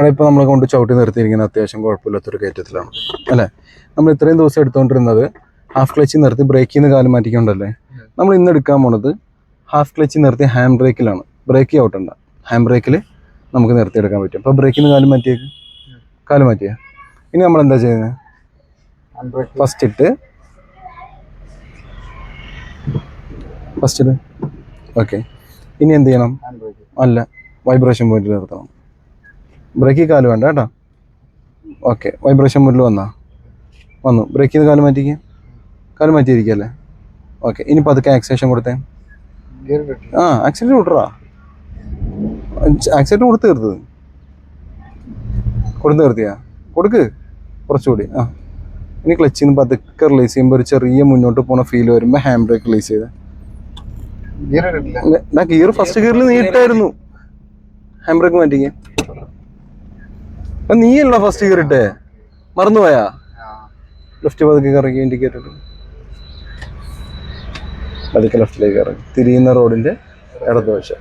അവിടെ ഇപ്പോൾ നമ്മളെ കൊണ്ട് ചവിട്ടി നിർത്തിയിരിക്കുന്നത്. അത്യാവശ്യം കുഴപ്പമില്ലാത്തൊരു കയറ്റത്തിലാണ്. അല്ലേ? നമ്മൾ ഇത്രയും ദിവസം എടുത്തുകൊണ്ടിരുന്നത് ഹാഫ് ക്ലച്ച് നിർത്തി ബ്രേക്കിൽ നിന്ന് കാലം മാറ്റിക്കൊണ്ടല്ലേ? നമ്മൾ ഇന്ന് എടുക്കാൻ പോണത് ഹാഫ് ക്ലച്ച് നിർത്തി ഹാൻഡ് ബ്രേക്കിലാണ് ബ്രേക്ക് ഔട്ടുണ്ട് ഹാൻഡ് ബ്രേക്കിൽ നമുക്ക് നിർത്തിയെടുക്കാൻ പറ്റും. അപ്പോൾ ബ്രേക്കിൽ നിന്ന് കാലം മാറ്റിയേക്ക് കാലം മാറ്റിയ? ഇനി നമ്മൾ എന്താ ചെയ്യുന്നത് ഫസ്റ്റ് ഇട്ട് ഫസ്റ്റ് ഇട്ട് ഓക്കെ ഇനി എന്ത് ചെയ്യണം? അല്ല വൈബ്രേഷൻ പോയിന്റിൽ നിർത്തണം. ബ്രേക്കിൽ കാൽ വേണ്ട കേട്ടോ. ഓക്കെ. വൈബ്രേഷൻ മുന്നിൽ വന്നാ. വന്നു. ബ്രേക്കിൽ നിന്ന് കാൽ മാറ്റിക്ക്. കാൽ മാറ്റിയിരിക്കല്ലേ? ഓക്കെ. ഇനി പതുക്കെ ആക്സേഷൻ കൊടുത്തേ. ആ ആക്സിഡന്റ് വിട്ടറാ ആക്സിഡന്റ് കൊടുത്ത് തീർത്തത്. കൊടുത്ത് തീർത്തിയാ? കൊടുക്ക്. കുറച്ചുകൂടി. ആ. ഇനി ക്ലച്ചിൽ നിന്ന് പതുക്കെ റിലീസ് ചെയ്യുമ്പോൾ ഒരു ചെറിയ മുന്നോട്ട് പോണ ഫീൽ വരുമ്പോൾ ഹാൻഡ് ബ്രേക്ക് റിലീസ് ചെയ്ത്. ഗിയർ ഫസ്റ്റ് ഗിയറിൽ നീട്ടായിരുന്നു. ഹാൻഡ് ബ്രേക്ക് മാറ്റിക്ക്. നീയല്ല ഫസ്റ്റ് ഗിയർ ഇട്ടേ മറന്നുപോയാ ലെഫ്റ്റ് പതുക്കെ ഇറങ്ങി ഇൻഡിക്കേറ്റർ പതുക്കെ ലെഫ്റ്റിലേക്ക് ഇറങ്ങി. തിരിയുന്ന റോഡിന്റെ ഇടതുവശം.